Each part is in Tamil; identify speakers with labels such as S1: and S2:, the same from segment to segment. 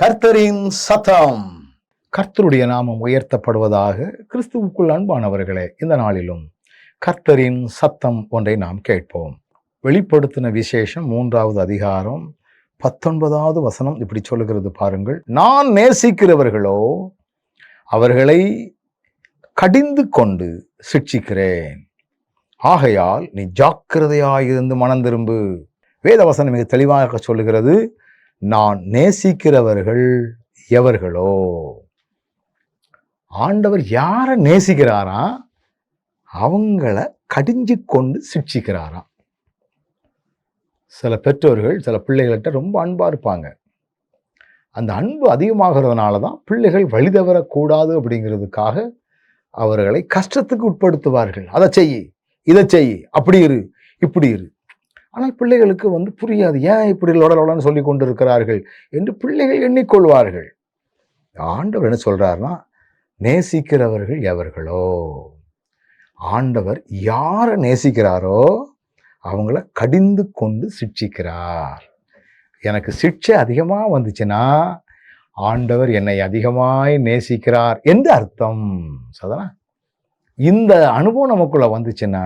S1: கர்த்தரின் சத்தம். கர்த்தருடைய நாமம் உயர்த்தப்படுவதாக கிறிஸ்துவுக்குள் அன்பானவர்களே இந்த நாளிலும் கர்த்தரின் சத்தம் ஒன்றை நாம் கேட்போம். வெளிப்படுத்தின விசேஷம் மூன்றாவது அதிகாரம் பத்தொன்பதாவது வசனம் இப்படி சொல்லுகிறது பாருங்கள். நான் நேசிக்கிறவர்களோ அவர்களை கடிந்து கொண்டு சிக்ஷிக்கிறேன் ஆகையால் நீ ஜாக்கிரதையாயிருந்து மனம் திரும்பு. வேதவசனம் மிக தெளிவாக சொல்லுகிறது நான் நேசிக்கிறவர்கள் எவர்களோ? ஆண்டவர் யாரை நேசிக்கிறாரா? அவங்கள கடிஞ்சு கொண்டு சிக்ஷிக்கிறாராம் சில பெற்றோர்கள் சில பிள்ளைகள்கிட்ட ரொம்ப அன்பாக இருப்பாங்க. அந்த அன்பு அதிகமாகிறதுனால தான் பிள்ளைகள் வழி தவறக்கூடாது அப்படிங்கிறதுக்காக அவர்களை கஷ்டத்துக்கு உட்படுத்துவார்கள். அதை செய் இதை செய் அப்படி இரு இப்படி இரு ஆனால் பிள்ளைகளுக்கு வந்து புரியாது. ஏன் இப்படி லொடலொடன்னு சொல்லி கொண்டு இருக்கிறார்கள் என்று பிள்ளைகள் எண்ணிக்கொள்வார்கள். ஆண்டவர் என்ன சொல்கிறாருன்னா நேசிக்கிறவர்கள் எவர்களோ? ஆண்டவர் யாரை நேசிக்கிறாரோ அவங்கள கடிந்து கொண்டு சிட்சிக்கிறார் எனக்கு சிக்ஷை அதிகமாக வந்துச்சுன்னா ஆண்டவர் என்னை அதிகமாய் நேசிக்கிறார் என்று அர்த்தம். சதனா இந்த அனுபவம் நமக்குள்ளே வந்துச்சுன்னா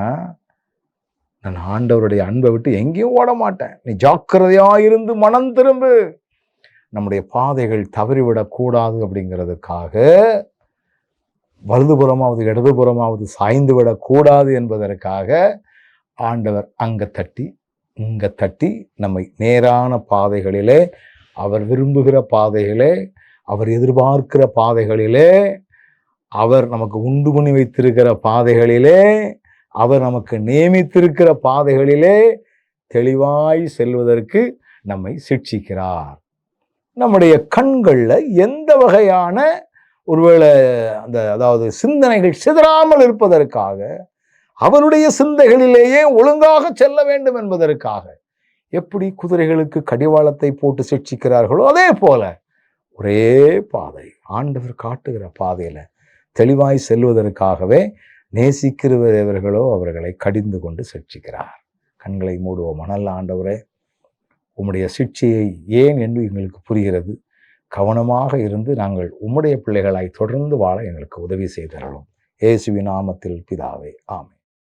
S1: நான் ஆண்டவருடைய அன்பை விட்டு எங்கேயும் ஓட மாட்டேன் நீ ஜாக்கிரதையாக இருந்து மனம் திரும்பு. நம்முடைய பாதைகள் தவறிவிடக்கூடாது அப்படிங்கிறதுக்காக வலதுபுறமாவது இடதுபுறமாவது சாய்ந்து விடக்கூடாது என்பதற்காக ஆண்டவர் அங்கே தட்டி இங்கே தட்டி நம்மை நேரான பாதைகளிலே அவர் விரும்புகிற பாதைகளே அவர் எதிர்பார்க்கிற பாதைகளிலே அவர் நமக்கு உண்டு பண்ணி வைத்திருக்கிற பாதைகளிலே அவர் நமக்கு நியமித்திருக்கிற பாதைகளிலே தெளிவாய் செல்வதற்கு நம்மை சிக்ஷிக்கிறார் நம்முடைய கண்களில் எந்த வகையான ஒருவேளை அந்த அதாவது சிந்தனைகள் சிதறாமல் இருப்பதற்காக அவருடைய சிந்தைகளிலேயே ஒழுங்காக செல்ல வேண்டும் என்பதற்காக எப்படி குதிரைகளுக்கு கடிவாளத்தை போட்டு சிக்ஷிக்கிறார்களோ அதே போல ஒரே பாதை ஆண்டவர் காட்டுகிற பாதையில் தெளிவாய் செல்வதற்காகவே நேசிக்கிறவர் எவர்களோ அவர்களை கடிந்து கொண்டு சிக்ஷிக்கிறார் கண்களை மூடுவோம். மணல் ஆண்டவரே உம்முடைய சிக்ஷையை ஏன் என்று எங்களுக்கு புரிகிறது. கவனமாக இருந்து நாங்கள் உம்முடைய பிள்ளைகளாய் தொடர்ந்து வாழ எங்களுக்கு உதவி செய்தரலும் இயேசுவி நாமத்தில் பிதாவே ஆமை